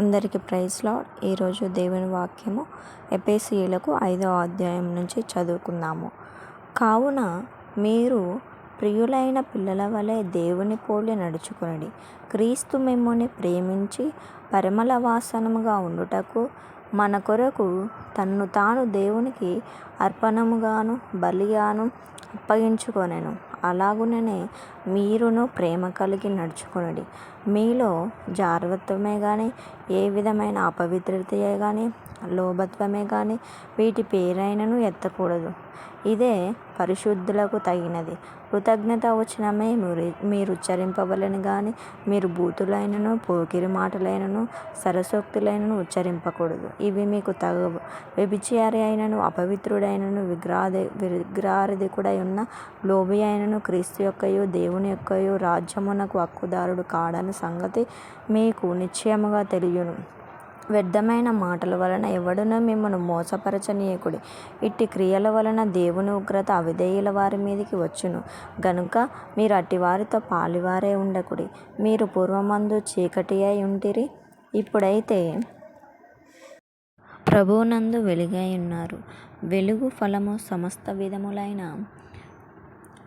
అందరికీ praise lord ఈరోజు దేవుని వాక్యము ఎపేసీలకు ఐదో అధ్యాయం నుంచి చదువుకుందాము. కావున మీరు ప్రియులైన పిల్లల వలె దేవుని పోలి నడుచుకునడి. క్రీస్తు మిమ్మల్ని ప్రేమించి పరిమళ వాసనముగా ఉండుటకు మన కొరకు తన్ను తాను దేవునికి అర్పణముగాను బలిగాను అప్పగించుకొనెను. అలాగుననే మీరును ప్రేమ కలిగి నడుచుకొనుడి. మీలో జారవత్వమే కానీ ఏ విధమైన అపవిత్రతయే కానీ లోభత్వమే కానీ వీటి పేరైనను ఎత్తకూడదు. ఇదే పరిశుద్ధులకు తగినది. కృతజ్ఞత వచనమే మీరు మీరు ఉచ్చరింపవలని కానీ మీరు బూతులైనను పోకిరి మాటలైనను సరసోక్తులైనను ఉచ్చరింపకూడదు. ఇవి మీకు తగవు. వ్యభిచారి అయినను అపవిత్రుడైనను విగ్రహాది విగ్రహారధికుడై ఉన్న లోబి అయినను క్రీస్తు యొక్కయు దేవుని యొక్కయు రాజ్యమునకు హక్కుదారుడు కాడని సంగతి మీకు నిశ్చయముగా తెలియను. వ్యర్థమైన మాటల వలన ఎవడునూ మిమ్మను మోసపరచనీయకుడి. ఇట్టి క్రియల వలన దేవుని ఉగ్రత అవిధేయుల వారి మీదికి వచ్చును. గనుక మీరు అట్టి వారితో పాలివారే ఉండకుడి. మీరు పూర్వమందు చీకటి అయి ఉంటిరి. ఇప్పుడైతే ప్రభువునందు వెలుగై ఉన్నారు. వెలుగు ఫలము సమస్త విధములైన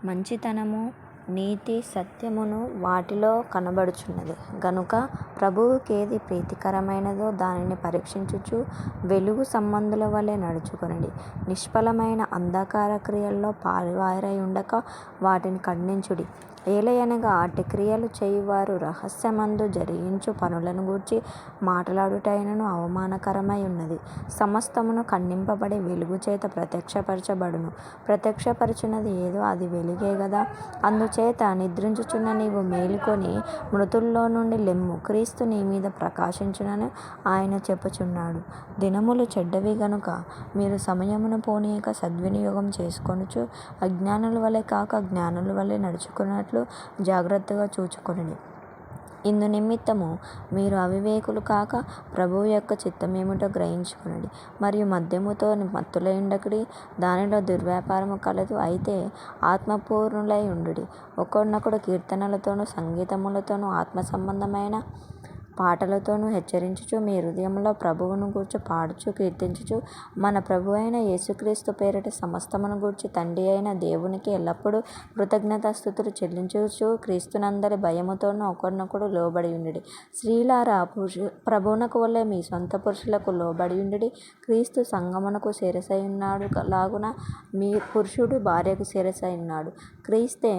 మంచితనము నీతి సత్యమును వాటిలో కనబడుచున్నది. గనుక ప్రభువుకేది ప్రీతికరమైనదో దానిని పరీక్షించుచు వెలుగు సంబంధుల వలె నడుచుకొనుడి. నిష్ఫలమైన అంధకార క్రియల్లో పాలువారై ఉండక వాటిని ఖండించుడి. ఏలయనగా అట్టి క్రియలు చేయువారు రహస్యమందు జరిగించు పనులను గూర్చి మాట్లాడుటైనను అవమానకరమై ఉన్నది. సమస్తమును ఖండింపబడి వెలుగు చేత ప్రత్యక్షపరచబడును. ప్రత్యక్షపరచినది ఏదో అది వెలుగే గదా. అందుచేత నిద్రించుచున్న నీవు మేలుకొని మృతుల్లో నుండి లెమ్ము క్రీస్తు నీ మీద ప్రకాశించునని ఆయన చెప్పుచున్నాడు. దినములు చెడ్డవి గనుక మీరు సమయమును పోనీయక సద్వినియోగం చేసుకొనుచు అజ్ఞానుల వలె కాక జ్ఞానుల వలె నడుచుకున్నట్లు జాగ్రత్తగా చూచుకొనుడి ఇందు నిమిత్తము మీరు అవివేకులు కాక ప్రభువు యొక్క చిత్తమేమిటో గ్రహించుకొనుడి మరియు మద్యముతో మత్తులై ఉండకుడి దానిలో దుర్వ్యాపారము కలదు అయితే ఆత్మపూర్ణులై ఉండుడి. ఒకడినొకడు కీర్తనలతోనూ సంగీతములతోనూ ఆత్మ సంబంధమైన పాటలతోనూ హెచ్చరించుచు మీ హృదయంలో ప్రభువును గూర్చి పాడుచు కీర్తించుచు మన ప్రభు అయిన యేసుక్రీస్తు పేరిట సమస్తమును గూర్చి తండ్రి అయిన దేవునికి ఎల్లప్పుడూ కృతజ్ఞతాస్థుతులు చెల్లించుచు క్రీస్తునందరి భయముతోనూ ఒకరినొకడు లోబడి ఉండుడి. స్త్రీలారా పురుషు ప్రభువునకు వల్లే మీ సొంత పురుషులకు లోబడి ఉండుడి. క్రీస్తు సంగమునకు శిరసై ఉన్నాడు లాగున మీ పురుషుడు భార్యకు శిరసై ఉన్నాడు. క్రీస్తే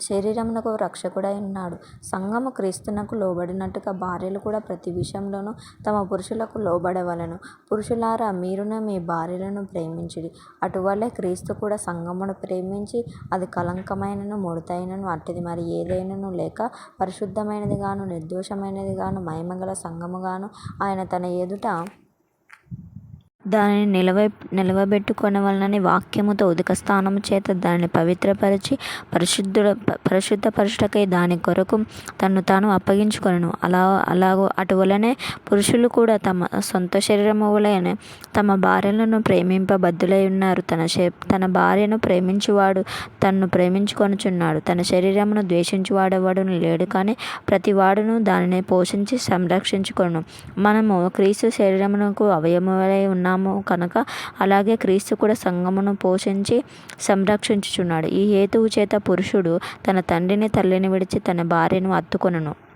శరీరమునకు రక్షకుడై ఉన్నాడు. సంఘము క్రీస్తునకు లోబడినట్టుగా భార్యలు కూడా ప్రతి విషయంలోనూ తమ పురుషులకు లోబడవలెను. పురుషులారా మీరును మీ భార్యలను ప్రేమించుడి. అటువలే క్రీస్తు కూడా సంఘమును ప్రేమించి అది కళంకమైనను ముడతైనను అట్టిది మరి ఏదైనను లేక పరిశుద్ధమైనది గాను నిర్దోషమైనది గాను మహిమగల సంఘముగాను ఆయన తన ఎదుట దానిని నిలవ నిలవబెట్టుకొనవలనని వాక్యముతో ఉదక స్థానము చేత దానిని పవిత్రపరచి పరిశుద్ధుడ పరిశుద్ధపరచుటకై దాని కొరకు తను తాను అప్పగించుకొనను. అలా అలాగో అటువలనే పురుషులు కూడా తమ సొంత శరీరము వలెనే తమ భార్యలను ప్రేమింపబద్ధులై ఉన్నారు. తన తన భార్యను ప్రేమించువాడు తన్ను ప్రేమించుకొనుచున్నాడు. తన శరీరమును ద్వేషించువాడవాడును లేడు కానీ ప్రతివాడును దానిని పోషించి సంరక్షించుకొను మనము క్రీస్తు శరీరమునకు అవయవములై ఉన్నాము కనుక అలాగే క్రీస్తు కూడా సంఘమును పోషించి సంరక్షించుచున్నాడు. ఈ హేతువు చేత పురుషుడు తన తండ్రిని తల్లిని విడిచి తన భార్యను అత్తుకొనను